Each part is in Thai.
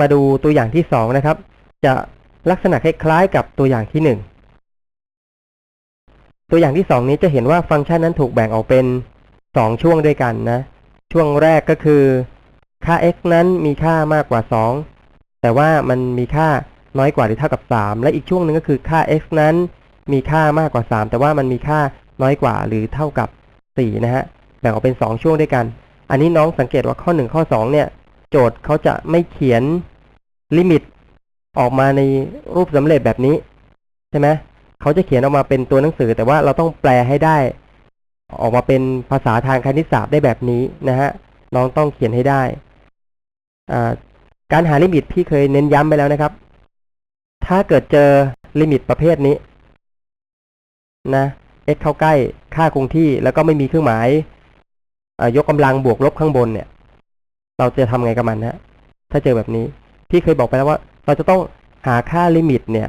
มาดูตัวอย่างที่สองนะครับ จะลักษณะคล้ายๆกับตัวอย่างที่หนึ่งตัวอย่างที่สองนี้จะเห็นว่าฟังก์ชันนั้นถูกแบ่งออกเป็นสองช่วงด้วยกันนะ ช่วงแรกก็คือค่า x นั้นมีค่ามากกว่า 2 แต่ว่ามันมีค่าน้อยกว่าหรือเท่ากับ 3 และอีกช่วงหนึ่งก็คือค่า x นั้นมีค่ามากกว่า 3 แต่ว่ามันมีค่าน้อยกว่าหรือเท่ากับ4นะฮะแบ่งออกเป็น 2 ช่วงด้วยกัน อันนี้น้องสังเกตว่าข้อ 1 ข้อ 2 เนี่ย โจทย์เขาจะไม่เขียนลิมิตออกมาในรูปสำเร็จแบบนี้ ใช่ไหมเขาจะเขียนออกมาเป็นตัวหนังสือ แต่ว่าเราต้องแปลให้ได้ ออกมาเป็นภาษาทางคณิตศาสตร์ได้แบบนี้นะฮะน้องต้องเขียนให้ได้การหาลิมิตพี่เคยเน้นย้ำไปแล้วนะครับ ถ้าเกิดเจอลิมิตประเภทนี้นะ x เข้าใกล้ค่าคงที่แล้วก็ไม่มีเครื่องหมายยกกำลังบวกลบข้างบนเนี่ย เราจะทำไงกับมันฮะถ้าเจอแบบนี้พี่เคยบอกไปแล้วว่า เราจะต้องหาค่าลิมิตเนี่ย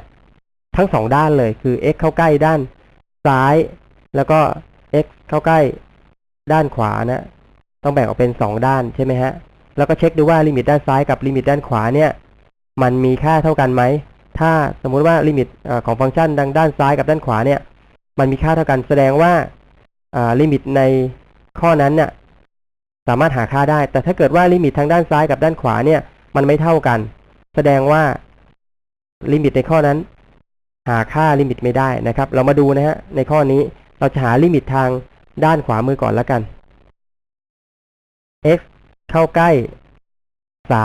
ทั้งสองด้านเลยคือ x เข้าใกล้ด้านซ้าย แล้วก็ x เข้าใกล้ด้านขวานะ ต้องแบ่งออกเป็นสองด้านใช่ไหมฮะ แล้วก็เช็คดูว่าลิมิตด้านซ้ายกับลิมิตด้านขวาเนี่ย มันมีค่าเท่ากันไหม ถ้าสมมุติว่าลิมิตของฟังก์ชันดังด้านซ้ายกับด้านขวาเนี่ย มันมีค่าเท่ากันแสดงว่าลิมิตในข้อนั้นเนี่ย สามารถหาค่าได้ แต่ถ้าเกิดว่าลิมิตทางด้านซ้ายกับด้านขวาเนี่ย มันไม่เท่ากัน แสดงว่าลิมิตในข้อนั้น หาค่าลิมิตไม่ได้นะครับ เรามาดูนะฮะในข้อนี้เราจะหาลิมิตทางด้านขวามือก่อนแล้วกัน x เข้าใกล้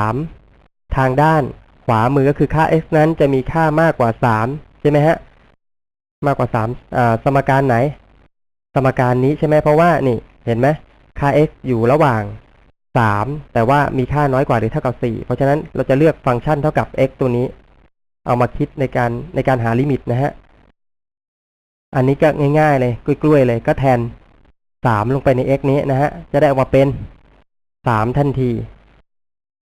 3 ทางด้านขวามือก็คือค่า x นั้นจะมีค่ามากกว่า 3 ใช่ไหมฮะ มากกว่า3อ่าสมการไหน สมการนี้ใช่ไหมเพราะว่านี่เห็นไหม ค่า x อยู่ระหว่าง 3 แต่ว่ามีค่าน้อยกว่าหรือเท่ากับ 4 เพราะฉะนั้นเราจะเลือกฟังก์ชันเท่ากับ x ตัวนี้ เอามาคิดในการในการหาลิมิตนะฮะ อันนี้ก็ง่าย ๆ เลยกล้วยๆเลยก็แทน 3 ลงไปใน x นี้นะฮะ จะได้ออกมาเป็น 3 ทันที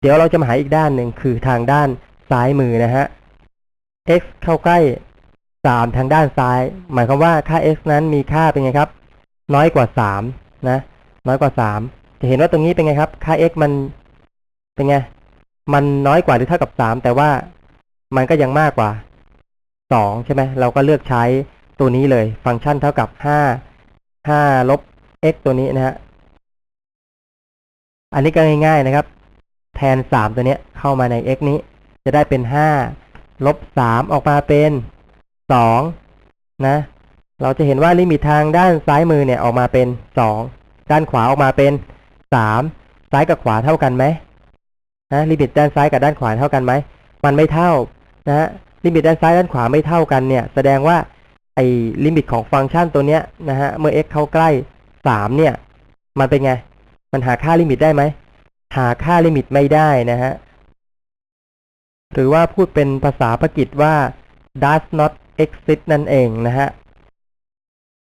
เดี๋ยวเราจะมาหาอีกด้านหนึ่งคือทางด้านซ้ายมือนะฮะ x เข้าใกล้ 3 ทางด้านซ้าย หมายความว่าค่า x นั้นมีค่าเป็นไงครับ น้อยกว่า 3 นะ น้อยกว่า3จะเห็นว่าตรงนี้เป็นไงครับ ค่า x มันเป็นไง มันน้อยกว่าหรือเท่ากับ3แต่ว่ามันก็ยังมากกว่า2ใช่ไหมเราก็เลือกใช้ตัวนี้เลย ฟังก์ชันเท่ากับ5 5ลบ x ตัวนี้นะฮะอันนี้ก็ง่ายๆนะครับ แทน3ตัวเนี้ยเข้ามาใน x นี้ จะได้เป็น5ลบ3ออกมาเป็น2นะ เราจะเห็นว่าลิมิตทางด้านซ้ายมือเนี่ยออกมาเป็น2 ด้านขวาออกมาเป็น3ซ้ายกับขวาเท่ากันไหมนะลิมิตด้านซ้ายกับด้านขวาเท่ากันไหมมันไม่เท่านะลิมิตด้านซ้ายด้านขวาไม่เท่ากันเนี่ย แสดงว่าไอ้ลิมิตของฟังก์ชันตัวเนี้ยนะฮะเมื่อ x เข้าใกล้3เนี่ย มันเป็นไง มันหาค่าลิมิตได้ไหมหาค่าลิมิตไม่ได้นะฮะหรือว่าพูดเป็นภาษาภาษาอังกฤษว่า does not exist นั่นเองนะฮะ